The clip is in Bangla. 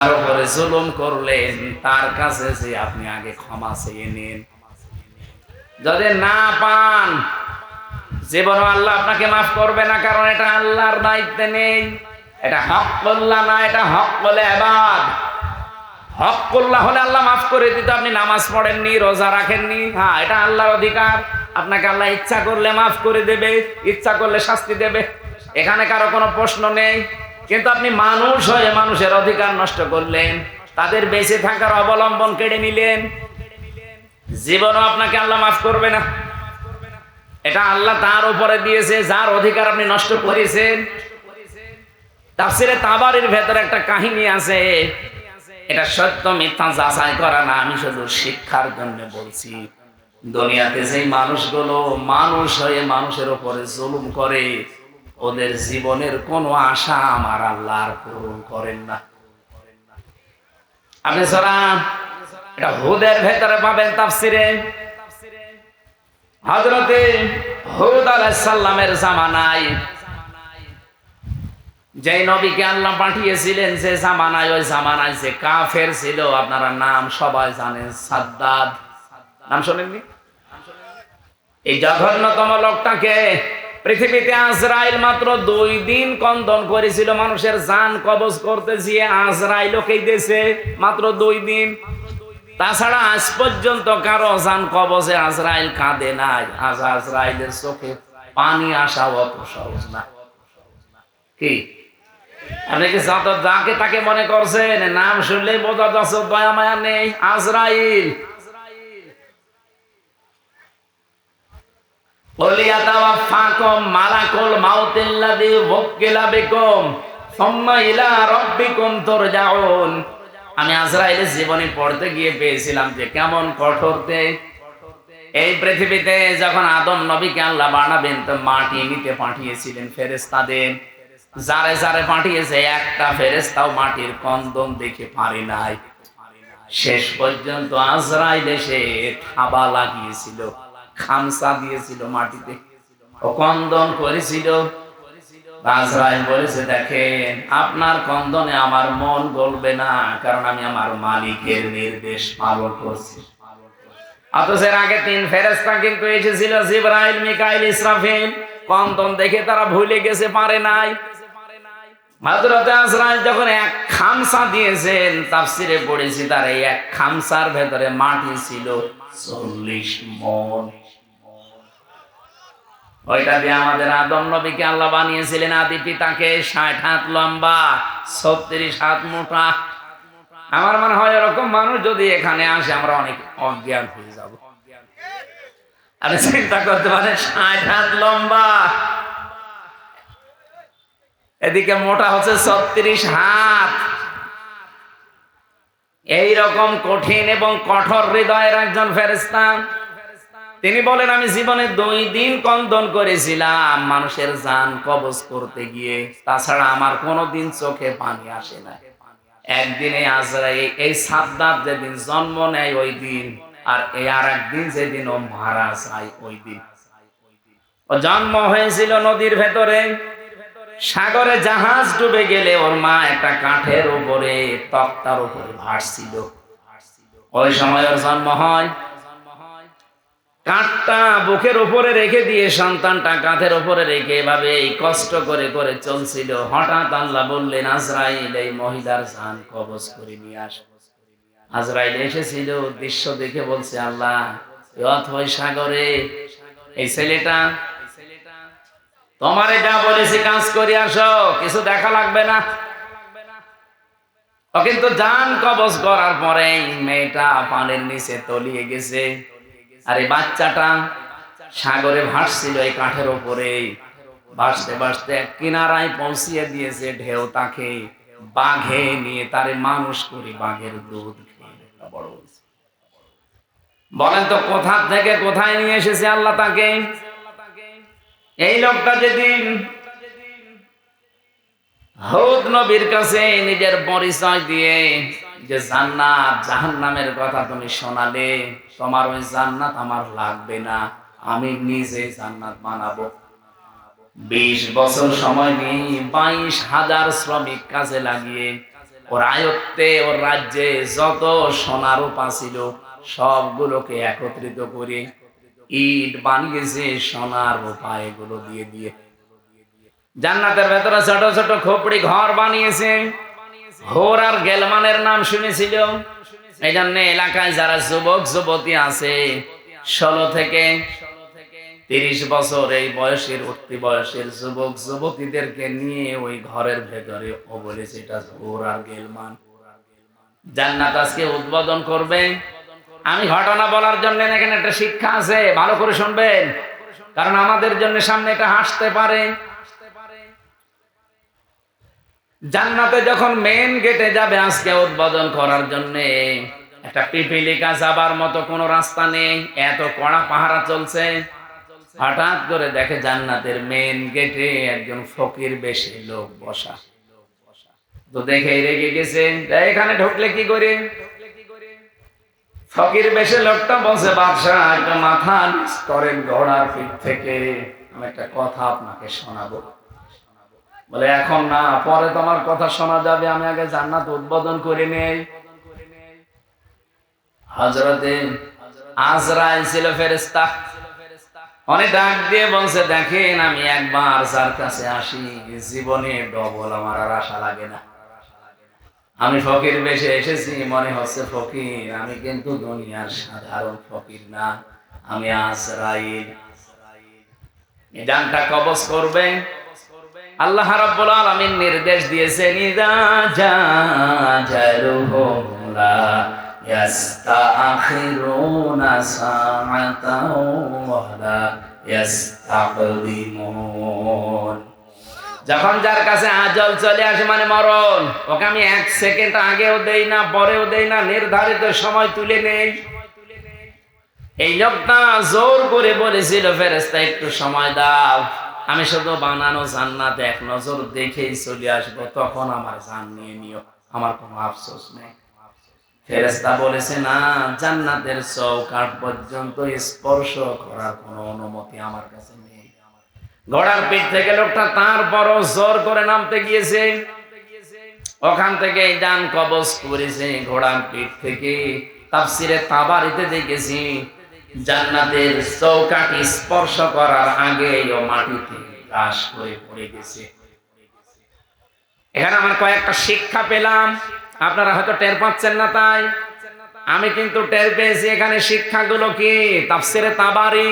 তার উপরে জুলুম করলেন, তার কাছে যে আপনি আগে ক্ষমা চেয়ে নিন। যদি না পান, জীবন আল্লাহ আপনাকে মাফ করবে না, কারণ এটা আল্লাহর দায়িত্বে নেই। এটা হক করল্লা না, এটা হক বলে এবার হক করল্লা হলে আল্লাহ মাফ করে দিত আপনি নামাজ পড়েননি, রোজা রাখেননি। হ্যাঁ এটা আল্লাহর অধিকার। আপনাকে আল্লাহ ইচ্ছা করলে মাফ করে দেবে, ইচ্ছা করলে শাস্তি দেবে। এখানে কারও কোনো প্রশ্ন নেই? কিন্তু আপনি মানুষ হয়ে মানুষের অধিকার নষ্ট করলেন, তাদের বেঁচে থাকার অবলম্বন কেড়ে নিলেন। জীবনও আপনাকে আল্লাহ মাফ করবে না। এটা আল্লাহ তার উপরে দিয়েছে, যার অধিকার আপনি নষ্ট করেছেন। তাফসিরে তাবারির ভেতরে একটা কাহিনী আছে। এটা সত্য, মিথ্যা যাচাই করা না, আমি শুধু শিক্ষার জন্য বলছি। দুনিয়াতে যেই মানুষগুলো মানুষ হয়ে মানুষের উপরে জুলুম করে ওদের জীবনের কোনো আশা আমার আল্লাহ পূরণ করেন না। আপনি সারা এটা হুদের ভেতরে পাবেন তাফসিরে। হজরতে হুদ আলাইসাল্লামের জামানায় যেই নবীকে আল্লাহ পাঠিয়েছিলেন যে জামানায়, ওই জামানায় যে কাফের ছিল, আপনারা নাম সবাই জানেন, সাদ্দাদ। নাম শোনেননি? এই জঘন্যতম লোকটাকে পৃথিবীতে আজরাইল মাত্র দুই দিন কন্দন করেছিল, মানুষের জান কবজ করতে গিয়ে আজরাইলকেই দেশে মাত্র দুই দিন। তাছাড়া আজ পর্যন্ত কারও জান কবজে আজরাইল কাঁদে নাই, আজ আজরাইলের চোখে পানি আসা অত সহজ না। কি? আপনি কি যত যাকে তাকে মনে করছেন? নাম শুনলেই বোঝা যাচ্ছে দয়া মায়া নেই, আজরাইল। ওলিয়াতাওয়াফাকুম মালাকুল মাউতিল্লাযী ওয়াক্কিলা আমি আজরাইলের পড়তে গিয়ে পেয়েছিলাম যে কেমন এই পৃথিবীতে যখন আদম আল্লাহ বানাবেন, তো মাটি নিতে পাঠিয়েছিলেন যারে যারে পাঠিয়েছে, একটা ফেরেস্তাও মাটির কন্দন দেখে পারে নাই। শেষ পর্যন্ত আজরাইল এসে থাবা লাগিয়েছিল। খামসা দিয়েছিল মাটিতে। ও কন্দন করেছিল। বলেছে, দেখেন, আপনার কন্দনে আমার মন গলবে না, কারণ আমি আমার মালিকের নির্দেশ পালন করছি। আগে তিন ফেরেস্তা কিন্তু এসেছিল, জিব্রাইল, মিকাইল, ইসরাফিল। কন্দন দেখে তারা ভুলে গেছে, পারে নাই। যখন এক খামসা দিয়েছেন, তাফসিরে পড়েছি, তার এই এক খামসার ভেতরে মাটি ছিল চল্লিশ মন। ওইটা দিয়ে আমাদের আদম নবীকে আল্লাহ বানিয়েছিলেন আদি পিতাকে ষাট হাত লম্বা, ছত্রিশ হাত মোটা। আমার মনে হয় এরকম মানুষ যদি এখানে আসে, আমরা অনেক অজ্ঞান হয়ে যাব। আপনি চিন্তা করতে পারেন, ষাট হাত লম্বা। এদিকে মোটা হচ্ছে ছত্রিশ হাত। এইরকম কঠিন এবং কঠোর হৃদয়ের একজন ফেরেস্তা তিনি বলেন, আমি জীবনে দুই দিন কন্দন করেছিলাম মানুষের জান কবজ করতে গিয়ে। তাছাড়া আমার কোনোদিন চোখে পানি আসে না। একদিনে আজরা এই সাদ্দাত যেদিন জন্ম নেয় ওই দিন, আর এই আর একদিন যেদিন ও মারা যায় ওই দিন। ও জন্ম হয়েছিল নদীর ভেতরে। সাগরে জাহাজ ডুবে গেলে ওর মা একটা কাঠের উপরে, তক্তার উপরে ভাসছিল। ওই সময় ওর জন্ম হয়। কাঠটা বুকের উপরে রেখে দিয়ে সন্তানটা কাঁধের উপরে রেখে এভাবে এই কষ্ট করে করে চলছিল। হঠাৎ আল্লাহ বললেন, আজরাইল, এই মহিলার জান কবজ করে নিয়ে আস। আজরাইল এসেছিল, দৃশ্য দেখে বলছে, আল্লাহ সাগরে, এই ছেলেটা, তোমারে যা বলেছি কাজ করে আসো, কিছু দেখা লাগবে না। কিন্তু জান কবজ করার পরে মেয়েটা পানির নিচে তলিয়ে গেছে। আর বাচ্চাটা সাগরে ভাসছিল এই কাঠের ওপরে। ভাসতে ভাসতে কিনারায় পৌঁছিয়ে দিয়েছে ঢেউ তাকে বাঘে নিয়ে, তারে মানুষ করি বাঘের দুধ বড় বলেন তো, কোথা থেকে কোথায় নিয়ে এসেছে আল্লাহ তাকে? এই লোকটা যেদিন হৌদ নবীর কাছে নিজের পরিচয় দিয়ে যে জান্নাত, জাহান্নামের কথা তুমি শোনালে, তোমার ওই জান্নাত আমার লাগবে না। আমি নিজে জান্নাত বানাবো। বিশ বছর সময় নিয়ে বাইশ হাজার শ্রমিক কাজে লাগিয়ে, ওর আয়ত্তে, ওর রাজ্যে যত সোনার রূপা ছিল, সবগুলোকে একত্রিত করে ইট বানিয়েছে সোনার রূপা এগুলো দিয়ে দিয়ে। জান্নাতের ভেতরে ছোট ছোট খোপড়ি ঘর বানিয়েছে। হোর আর গেলমানের নাম শুনেছিল? এই জন্য এলাকায় যারা যুবক, যুবতী আছে, ষোলো থেকে তিরিশ বছর এই বয়সের, উঠতি বয়সের যুবক, যুবতীদেরকে নিয়ে ওই ঘরের ভেতরে ও বলেছে, এটা হোর আর গেলমান। জান্নাত আজকে উদ্বোধন করবে। আমি ঘটনা বলার জন্য এখানে একটা শিক্ষা আছে, ভালো করে শুনবেন। কারণ আমাদের জন্য সামনে এটা হাসতে পারে। জান্নাতে যখন মেন গেটে যাবে আজকে উদ্বোধন করার জন্য, একটা পিপিলিকা যাবার মতো কোনো রাস্তা নেই, এত কড়া পাহারা চলছে। হঠাৎ করে দেখে জান্নাতের মেন গেটে একজন ফকির বেশি লোক বসা। তো দেখে রেগে গেছে এখানে ঢুকলে কি করে? ফকির বেশে লোকটা বসে বাদশাহ, একটা মাথা করেন ঘোড়ার পিঠ থেকে। আমি একটা কথা আপনাকে শোনাবো। বলে, এখন না, পরে তোমার কথা শোনা যাবে, আমি আগে জান্নাত উদ্বোধন করে নেই। হজরতে আজরাইল ছিল ফেরেস্তা অনেক ডাক দিয়ে বলছে, দেখেন, আমি একবার যার কাছে আসি, জীবনে ডবল আমার আর আশা লাগে না। আমি ফকির বেশে এসেছি, মনে হচ্ছে ফকির, আমি কিন্তু দুনিয়ার সাধারণ ফকির না, আমি আজরাইল। এই ডানটা কবজ করবে। আল্লাহ রাব্বুল আলামিন নির্দেশ দিয়েছেন ইদা জাজালুহুম লা ইয়াস্তাখিরুনা সাআতাও ওয়া লা ইয়াস্তাকদিমুন। যখন যার কাছে আজল চলে আসে মানে মরণ, ওকে আমি এক সেকেন্ড আগেও দেই না, পরেও দেই না, নির্ধারিত সময় তুলে নেই। এই লোকটা জোর করে বলেছিল ফেরেস্তা একটু সময় দাও। আমি শুধু বানানো জান্নাত এক নজর দেখেই চলে আসব, তখন আমার জান নিয়ে নিও, আমার কোনো আফসোস নেই। ফেরেস্তা বলেছে, না, জান্নাতের চৌকাঠ পর্যন্ত স্পর্শ করার কোনো অনুমতি আমার কাছে নেই। ঘোড়ার পিঠ থেকে লোকটা তারপরও জোর করে নামতে গিয়েছে। ওখান থেকে ডান কবজ করেছে ঘোড়ার পিঠ থেকে তাফসিরে তাবারিতে দেখেছি জান্নাতের চৌকাটি স্পর্শ করার আগে ও মাটিতে গ্রাস করে পড়ে গেছে। এখানে আমার কয়েকটা শিক্ষা পেলাম। আপনারা হয়তো টের পাচ্ছেন না তাই। আমি কিন্তু টের পেয়েছি এখানে শিক্ষাগুলো কি? তাফসিরে তাবারি